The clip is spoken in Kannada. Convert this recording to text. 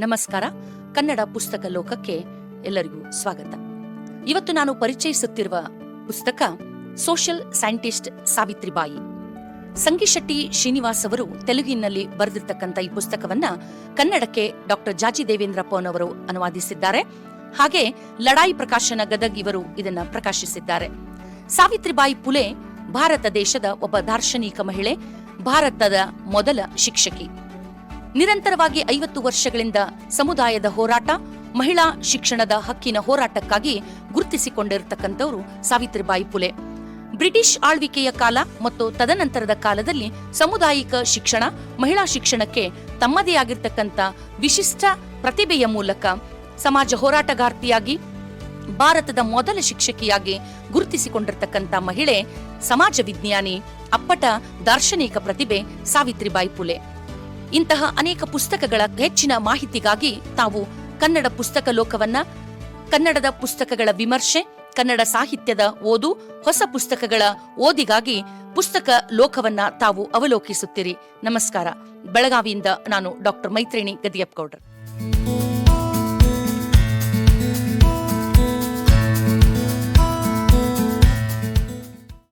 ನಮಸ್ಕಾರ. ಕನ್ನಡ ಪುಸ್ತಕ ಲೋಕಕ್ಕೆ ಎಲ್ಲರಿಗೂ ಸ್ವಾಗತ. ಇವತ್ತು ನಾನು ಪರಿಚಯಿಸುತ್ತಿರುವ ಪುಸ್ತಕ ಸೋಷಿಯಲ್ ಸೈಂಟಿಸ್ಟ್ ಸಾವಿತ್ರಿಬಾಯಿ. ಸಂಗಿಶೆಟ್ಟಿ ಶ್ರೀನಿವಾಸ್ ಅವರು ತೆಲುಗಿನಲ್ಲಿ ಬರೆದಿರ್ತಕ್ಕಂಥ ಈ ಪುಸ್ತಕವನ್ನ ಕನ್ನಡಕ್ಕೆ ಡಾಕ್ಟರ್ ಜಾಜಿ ದೇವೇಂದ್ರಪ್ಪನವರು ಅನುವಾದಿಸಿದ್ದಾರೆ. ಹಾಗೆ ಲಡಾಯಿ ಪ್ರಕಾಶನ ಗದಗ್ ಇವರು ಇದನ್ನ ಪ್ರಕಾಶಿಸಿದ್ದಾರೆ. ಸಾವಿತ್ರಿಬಾಯಿ ಪುಲೆ ಭಾರತ ದೇಶದ ಒಬ್ಬ ದಾರ್ಶನಿಕ ಮಹಿಳೆ, ಭಾರತದ ಮೊದಲ ಶಿಕ್ಷಕಿ. ನಿರಂತರವಾಗಿ ಐವತ್ತು ವರ್ಷಗಳಿಂದ ಸಮುದಾಯದ ಹೋರಾಟ, ಮಹಿಳಾ ಶಿಕ್ಷಣದ ಹಕ್ಕಿನ ಹೋರಾಟಕ್ಕಾಗಿ ಗುರುತಿಸಿಕೊಂಡಿರತಕ್ಕಂಥವರು ಸಾವಿತ್ರಿಬಾಯಿ ಪುಲೆ ಬ್ರಿಟಿಷ್ ಆಳ್ವಿಕೆಯ ಕಾಲ ಮತ್ತು ತದನಂತರದ ಕಾಲದಲ್ಲಿ ಸಮುದಾಯಿಕ ಶಿಕ್ಷಣ, ಮಹಿಳಾ ಶಿಕ್ಷಣಕ್ಕೆ ತಮ್ಮದೇ ಆಗಿರ್ತಕ್ಕಂಥ ವಿಶಿಷ್ಟ ಪ್ರತಿಭೆಯ ಮೂಲಕ ಸಮಾಜ ಹೋರಾಟಗಾರ್ತಿಯಾಗಿ, ಭಾರತದ ಮೊದಲ ಶಿಕ್ಷಕಿಯಾಗಿ ಗುರುತಿಸಿಕೊಂಡಿರ್ತಕ್ಕಂಥ ಮಹಿಳೆ ಸಮಾಜ ವಿಜ್ಞಾನಿ ಅಪ್ಪಟ ದಾರ್ಶನಿಕ ಪ್ರತಿಭೆ ಸಾವಿತ್ರಿಬಾಯಿ ಪುಲೆ ಇಂತಹ ಅನೇಕ ಪುಸ್ತಕಗಳ ಹೆಚ್ಚಿನ ಮಾಹಿತಿಗಾಗಿ ತಾವು ಕನ್ನಡ ಪುಸ್ತಕ ಲೋಕವನ್ನ, ಕನ್ನಡದ ಪುಸ್ತಕಗಳ ವಿಮರ್ಶೆ, ಕನ್ನಡ ಸಾಹಿತ್ಯದ ಓದು, ಹೊಸ ಪುಸ್ತಕಗಳ ಓದಿಗಾಗಿ ಪುಸ್ತಕ ಲೋಕವನ್ನ ತಾವು ಅವಲೋಕಿಸುತ್ತೀರಿ. ನಮಸ್ಕಾರ. ಬೆಳಗಾವಿಯಿಂದ ನಾನು ಡಾಕ್ಟರ್ ಮೈತ್ರಿಣಿ ಗದಿಯಪ್ಗೌಡ್ರ.